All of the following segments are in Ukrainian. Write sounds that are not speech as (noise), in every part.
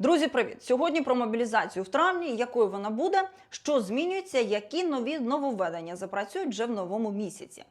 Друзі, привіт! Сьогодні про мобілізацію в травні, якою вона буде, що змінюється, які нові нововведення запрацюють вже в новому місяці.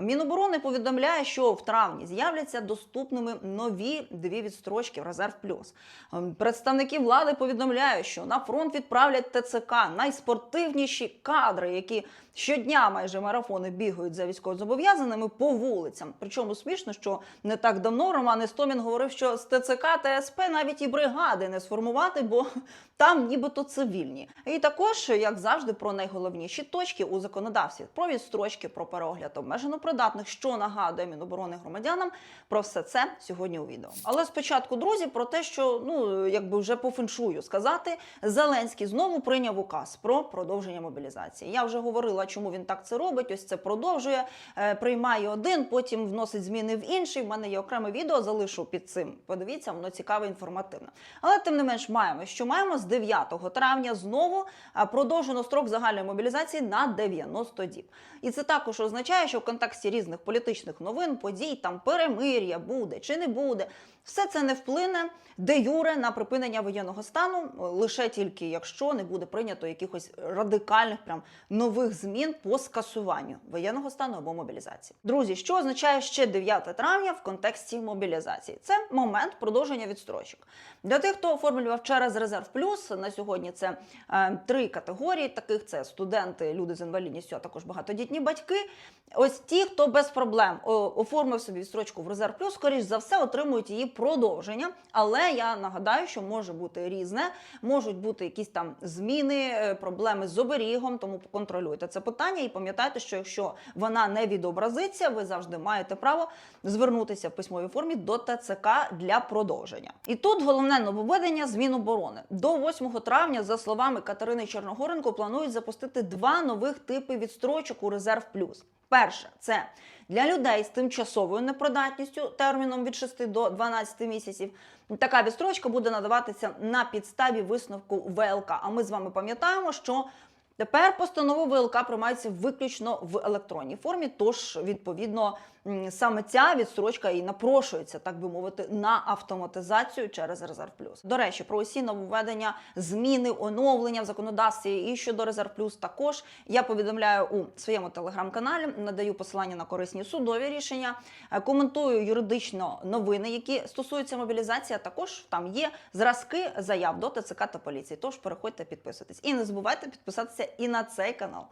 Міноборони повідомляє, що в травні з'являться доступними нові дві відстрочки в резерв плюс. Ем, Представники влади повідомляють, що на фронт відправлять ТЦК найспортивніші кадри, які щодня майже марафони бігають за військовозобов'язаними по вулицям. Причому смішно, що не так давно Роман Істомін говорив, що з ТЦК та СП навіть і бригади не сформувати, бо (laughs) там нібито цивільні. І також, як завжди, про найголовніші точки у законодавстві про відстрочки, про переогляд обмежено придатних, що нагадує Міноборони громадянам. Про все це сьогодні у відео. Але спочатку, друзі, про те, що ну якби вже по феншую сказати, Зеленський знову прийняв указ про продовження мобілізації. Я вже говорила, чому він так це робить. Ось це продовжує, е, приймає один, потім вносить зміни в інший. В мене є окреме відео, залишу під цим. Подивіться, воно цікаве, інформативне. Але тим не менш маємо, що маємо з 9 травня знову продовжено строк загальної мобілізації на 90 діб. І це також означає, що в контексті різних політичних новин, подій, там перемир'я буде чи не буде. Все це не вплине де юре на припинення воєнного стану, лише тільки якщо не буде прийнято якихось радикальних прям нових змін по скасуванню воєнного стану або мобілізації. Друзі, що означає ще 9 травня в контексті мобілізації? Це момент продовження відстрочок. Для тих, хто оформлював через резерв плюс на сьогодні це е, три категорії. Таких це студенти, люди з інвалідністю, а також багатодітні батьки. Ось ті, хто без проблем оформив собі відстрочку в резерв плюс, скоріш за все отримують її продовження. Але я нагадаю, що може бути різне, можуть бути якісь там зміни, е, проблеми з оберігом, тому контролюйте це питання і пам'ятайте, що якщо вона не відобразиться, ви завжди маєте право звернутися в письмовій формі до ТЦК для продовження. І тут головне нововведення з Міноборони. До 8 травня, за словами Катерини Чорногоренко, планують запустити два нових типи відстрочок у резерв плюс. Перше це для людей з тимчасовою непридатністю терміном від 6 до 12 місяців. Така відстрочка буде надаватися на підставі висновку ВЛК. А ми з вами пам'ятаємо, що Тепер постанови ВЛК приймаються виключно в електронній формі. Тож, відповідно, саме ця відстрочка і напрошується, так би мовити, на автоматизацію через резерв плюс. До речі, про усі нововведення, зміни, оновлення в законодавстві і щодо резерв плюс також я повідомляю у своєму телеграм-каналі. Надаю посилання на корисні судові рішення, е, коментую юридично новини, які стосуються мобілізації. а Також там є зразки заяв до ТЦК та поліції. Тож переходьте, підписуйтесь. І не забувайте підписатися і на цей канал.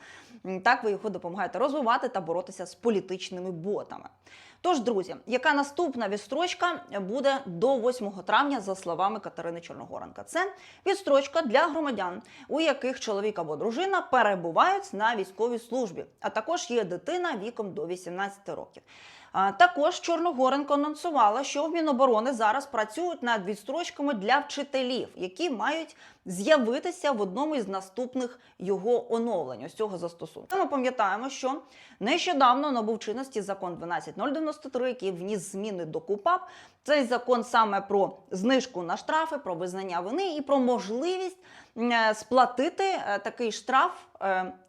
Так ви його допомагаєте розвивати та боротися з політичними ботами. Тож, друзі, яка наступна відстрочка буде до 8 травня, за словами Катерини Чорногоренка? Це відстрочка для громадян, у яких чоловік або дружина перебувають на військовій службі, а також є дитина віком до 18 років. Також Чорногоренко анонсувала, що в Міноборони зараз працюють над відстрочками для вчителів, які мають з'явитися в одному із наступних його оновлень ось цього застосунку. Ми пам'ятаємо, що нещодавно набув чинності закон 12093, який вніс зміни до КУПАП. Цей закон саме про знижку на штрафи, про визнання вини і про можливість е, сплатити е, такий штраф.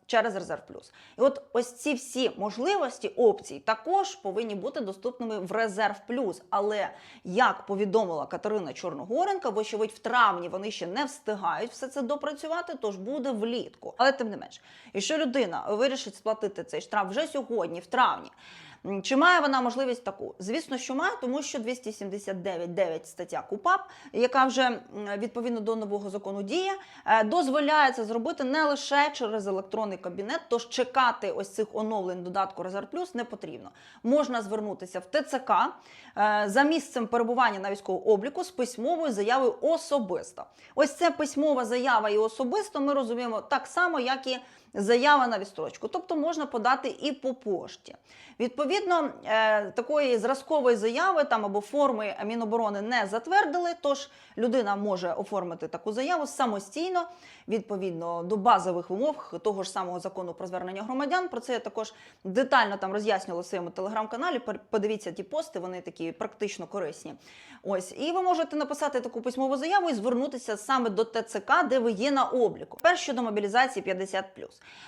Через резерв плюс, і от ось ці всі можливості опцій також повинні бути доступними в резерв плюс. Але як повідомила Катерина Чорногоренка, вочевидь, в травні вони ще не встигають все це допрацювати, тож буде влітку. Але тим не менш, якщо людина вирішить сплатити цей штраф вже сьогодні, в травні. Чи має вона можливість таку? Звісно, що має, тому що 279.9 стаття КУПАП, яка вже відповідно до нового закону діє, е, дозволяє це зробити не лише через електронний кабінет, тож чекати ось цих оновлень додатку Резерв Плюс не потрібно. Можна звернутися в ТЦК е, за місцем перебування на військовому обліку з письмовою заявою особисто. Ось це письмова заява і особисто ми розуміємо так само, як і заява на відстрочку. Тобто можна подати і по пошті. Відповідно, е, такої зразкової заяви там або форми Міноборони не затвердили, тож людина може оформити таку заяву самостійно, відповідно до базових вимог того ж самого закону про звернення громадян. Про це я також детально там роз'яснювала в своєму телеграм-каналі. Подивіться ті пости, вони такі практично корисні. Ось, і ви можете написати таку письмову заяву і звернутися саме до ТЦК, де ви є на обліку. Перш щодо мобілізації 50+.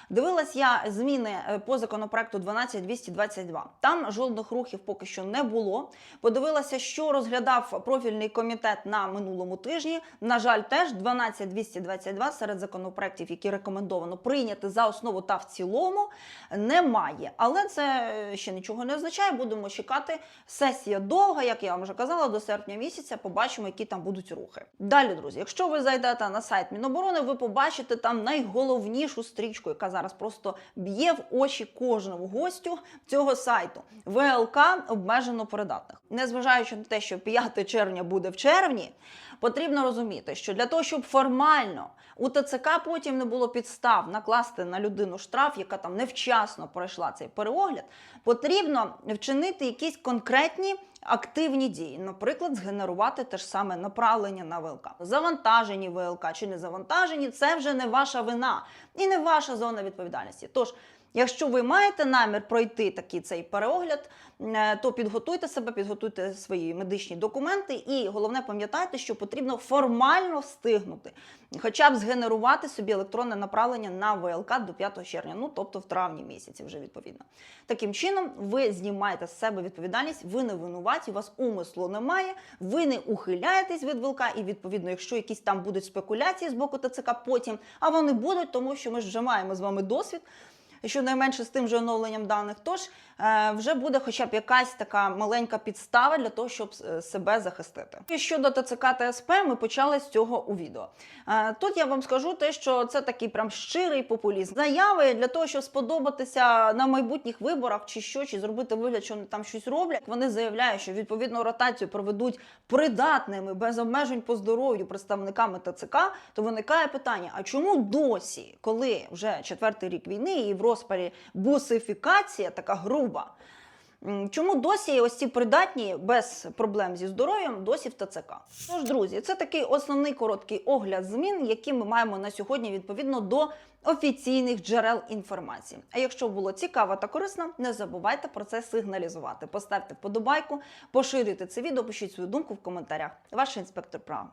Дивилась я зміни е, по законопроекту 12222. Там жодних рухів поки що не було. Подивилася, що розглядав профільний комітет на минулому тижні. На жаль, теж 12222 серед законопроєктів, які рекомендовано прийняти за основу та в цілому, немає. Але це ще нічого не означає. Будемо чекати. Сесія довга, як я вам вже казала, до серпня місяця. Побачимо, які там будуть рухи. Далі, друзі, якщо ви зайдете на сайт Міноборони, ви побачите там найголовнішу стрічку, яка зараз просто б'є в очі кожному гостю цього сайту. ВЛК обмежено придатних. Незважаючи на те, що 5 червня буде в червні, потрібно розуміти, що для того, щоб формально у ТЦК потім не було підстав накласти на людину штраф, яка там невчасно пройшла цей переогляд, потрібно вчинити якісь конкретні. Активні дії, наприклад, згенерувати те ж саме направлення на ВЛК. Завантажені ВЛК чи не завантажені, це вже не ваша вина і не ваша зона відповідальності. Тож, якщо ви маєте намір пройти такий цей переогляд, е, то підготуйте себе, підготуйте свої медичні документи, і головне пам'ятайте, що потрібно формально встигнути, хоча б згенерувати собі електронне направлення на ВЛК до 5 червня, ну тобто в травні місяці, вже відповідно. Таким чином, ви знімаєте з себе відповідальність, ви не винуваті, у вас умислу немає, ви не ухиляєтесь від ВЛК, і відповідно, якщо якісь там будуть спекуляції з боку ТЦК потім, а вони будуть, тому що ми ж вже маємо з вами досвід щонайменше з тим же оновленням даних. Тож е, вже буде хоча б якась така маленька підстава для того, щоб е, себе захистити. І щодо ТЦК та СП, ми почали з цього у відео. Е, тут я вам скажу те, що це такий прям щирий популізм. Заяви для того, щоб сподобатися на майбутніх виборах, чи що, чи зробити вигляд, що вони там щось роблять. Вони заявляють, що відповідну ротацію проведуть придатними без обмежень по здоров'ю представниками ТЦК. То виникає питання: а чому досі, коли вже четвертий рік війни і в розпалі бусифікація така груба? Чому досі ось ці придатні без проблем зі здоров'ям досі в ТЦК? Тож, друзі, це такий основний короткий огляд змін, які ми маємо на сьогодні відповідно до офіційних джерел інформації. А якщо було цікаво та корисно, не забувайте про це сигналізувати. Поставте вподобайку, поширюйте це відео, пишіть свою думку в коментарях. Ваш інспектор права.